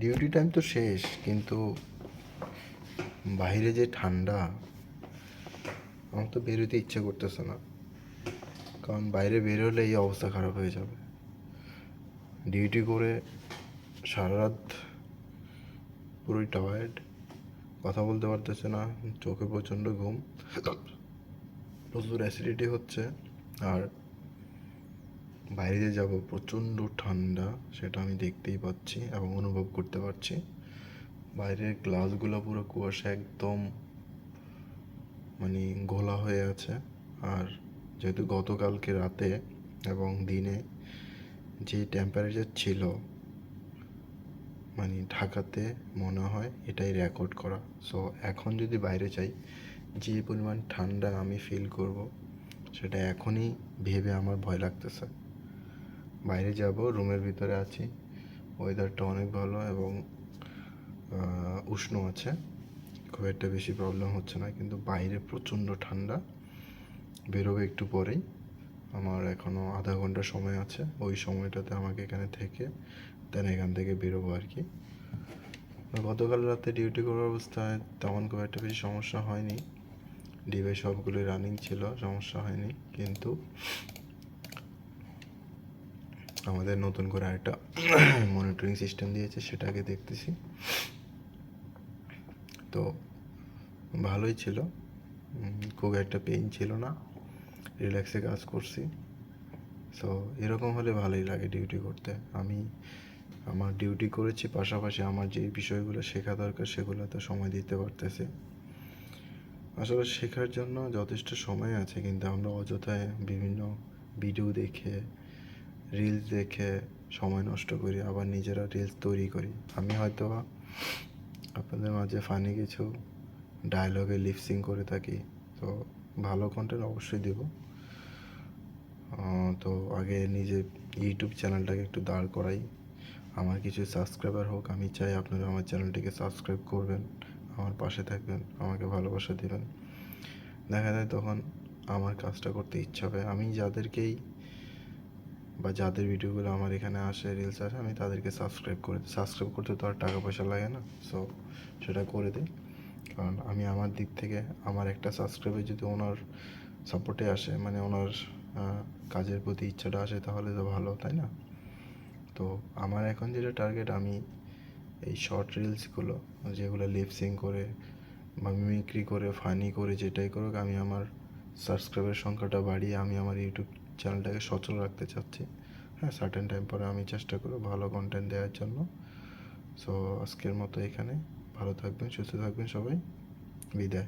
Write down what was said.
Duty time তো শেষ, কিন্তু বাইরে যে ঠান্ডা, আমার তো বেরোতে ইচ্ছে করতেছে না। কারণ বাইরে বেরোলে এই অবস্থা খারাপ হয়ে যাবে। ডিউটি করে সারা রাত পুরোই টায়ার্ড কথা বলতে পারতেছে না, চোখে প্রচণ্ড ঘুম, প্রচুর অ্যাসিডিটি হচ্ছে, আর বাইরে যাব, প্রচণ্ড ঠান্ডা, সেটা আমি দেখতেই পাচ্ছি এবং অনুভব করতে পারছি। বাইরের গ্লাসগুলো পুরো কুয়াশা একদম মানে ঘোলা হয়ে আছে। আর যেহেতু গতকালকে রাতে এবং দিনে যে টেম্পারেচার ছিল মানে ঢাকাতে মনে হয় এটাই রেকর্ড করা। সো এখন যদি বাইরে যাই, যে পরিমাণ ঠান্ডা আমি ফিল করব, সেটা এখনই ভেবে আমার ভয় লাগতেছে। বাইরে যাব রুমের ভিতরে আছি। ওয়েদারটা অনেক ভালো এবং উষ্ণ আছে। খুব একটা বেশি প্রবলেম হচ্ছে না, কিন্তু বাইরে প্রচণ্ড ঠান্ডা। বেরোবে একটু পরেই। আমার এখনও আধা ঘণ্টা সময় আছে, ওই সময়টাতে আমাকে এখানে থেকে দেন এখান থেকে বেরোবো আর কি। গতকাল রাতে ডিউটি করার অবস্থায় তেমন খুব একটা বেশি সমস্যা হয়নি। ডিবে সবগুলোই রানিং ছিল, সমস্যা হয়নি, কিন্তু আমাদের নতুন করে আরেকটা মনিটরিং সিস্টেম দিয়েছে সেটাকে দেখতেছি। তো ভালোই ছিল। খুব একটা পেইন ছিল না। রিল্যাক্সে কাজ করছি। সো এরকম হলে ভালোই লাগে ডিউটি করতে। আমি আমার ডিউটি করেছি, পাশাপাশি আমার যে বিষয়গুলো শেখা দরকার, সেগুলো তো সময় দিতে পারতেছি। আসলে শেখার জন্য যথেষ্ট সময় আছে, কিন্তু আমরা অযথায় বিভিন্ন ভিডিও দেখে রিলস দেখে সময় নষ্ট করি, আবার নিজেরা রিলস তৈরি করি। আমি হয়তো আপনাদের মাঝে ফানি কিছু ডায়লগে লিপসিং করে থাকি, তো ভালো কন্টেন্ট অবশ্যই দেব। তো আগে নিজের ইউটিউব চ্যানেলটাকে একটু দাঁড় করাই। আমার কিছু সাবস্ক্রাইবার হোক, আমি চাই আপনারা আমার চ্যানেলটিকে সাবস্ক্রাইব করবেন, আমার পাশে থাকবেন, আমাকে ভালোবাসা দেবেন। দেখা যায় তখন আমার কাজটা করতে ইচ্ছা হবে আমি যাদেরকেই বা যাদের ভিডিওগুলো আমার এখানে আসে রিলস আসে, আমি তাদেরকে সাবস্ক্রাইব করে দিই সাবস্ক্রাইব করতে তো আর টাকা পয়সা লাগে না। সো সেটা করে দিই। কারণ আমি আমার দিক থেকে আমার একটা সাবস্ক্রাইবার যদি ওনার সাপোর্টে আসে মানে ওনার কাজের প্রতি ইচ্ছাটা আসে, তাহলে তো ভালো, তাই না? তো আমার এখন যেটা টার্গেট আমি এই শর্ট রিলসগুলো যেগুলো লিপসিং করে বা মিমিক্রি করে ফানি করে, যেটাই করুক, আমি আমার সাবস্ক্রাইবের সংখ্যাটা বাড়িয়ে, আমি আমার ইউটিউব চ্যানেলটাকে সচল রাখতে চাচ্ছি। হ্যাঁ সার্টেন টাইম পরে আমি চেষ্টা করব ভালো কন্টেন্ট দেওয়ার জন্য। সো আজকের মতো এখানে। ভালো থাকবেন, সুস্থ থাকবেন সবাই। বিদায়।